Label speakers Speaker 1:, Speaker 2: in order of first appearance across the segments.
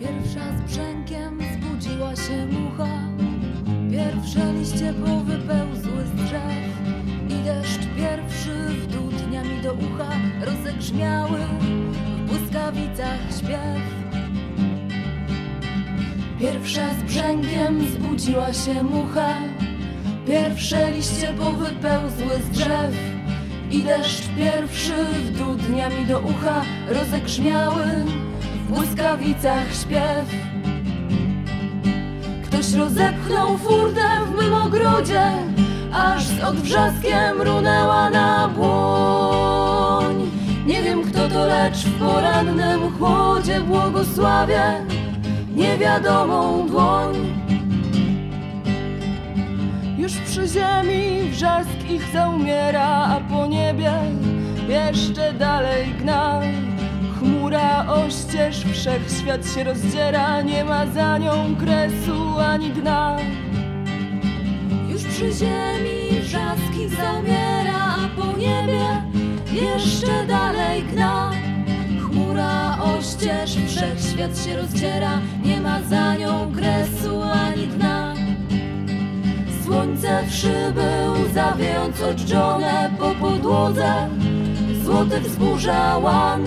Speaker 1: Pierwsza z brzękiem zbudziła się mucha. Pierwsze liście powypełzły z drzew I deszcz pierwszy w dół dniami do ucha Rozegrzmiały w błyskawicach śpiew. Pierwsza z brzękiem zbudziła się mucha. Pierwsze liście powypełzły z drzew I deszcz pierwszy w dniami do ucha Rozegrzmiały w błyskawicach śpiew. Ktoś rozepchnął furtę w mym ogrodzie Aż z odwrzaskiem runęła na błoń. Nie wiem kto to, lecz w porannym chłodzie Błogosławię niewiadomą dłoń. Już przy ziemi wrzask ich zaumiera A po niebie jeszcze dalej gna wszechświat się rozdziera Nie ma za nią kresu ani dna. Już przy ziemi wrzask ich zaumiera A po niebie jeszcze dalej gna. Chmura oścież, wszechświat się rozdziera Nie ma za nią kresu ani dna. Słońce w szyby łza wiejąc po podłodze Złote wzburza łan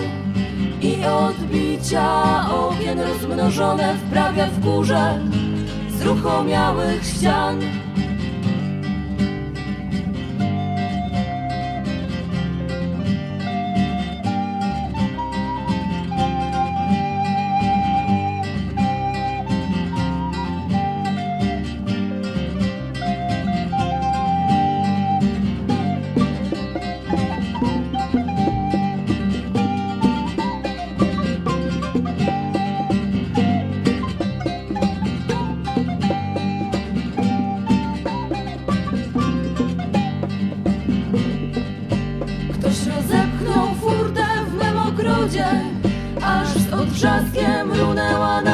Speaker 1: i odbicia okien rozmnożone wprawia w górze zruchomiałych ścian. Rozepchnął furtę w mym ogrodzie, aż z odwrzaskiem runęła na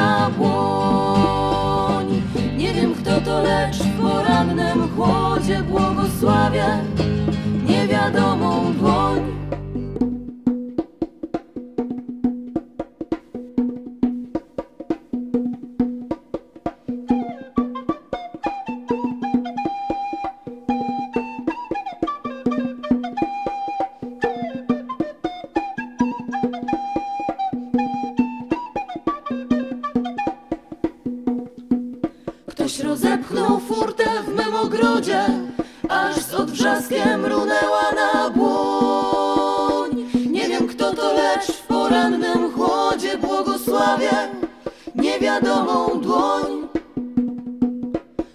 Speaker 1: Ktoś rozepchnął furtę w mym ogrodzie, aż z odwrzaskiem runęła na błoń. Nie wiem kto to, lecz w porannym chłodzie błogosławię niewiadomą dłoń.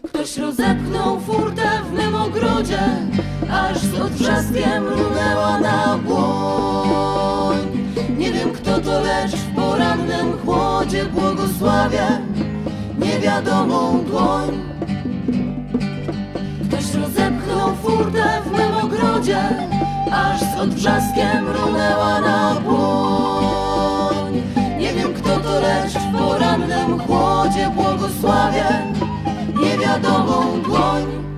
Speaker 1: Ktoś rozepchnął furtę w mym ogrodzie, aż z odwrzaskiem runęła na błoń. Nie wiem kto to, lecz w porannym chłodzie błogosławię niewiadomą dłoń. Ktoś rozepchnął furtę w mym ogrodzie, aż z odwrzaskiem runęła na błoń. Nie wiem kto to, lecz w porannym chłodzie błogosławię niewiadomą dłoń.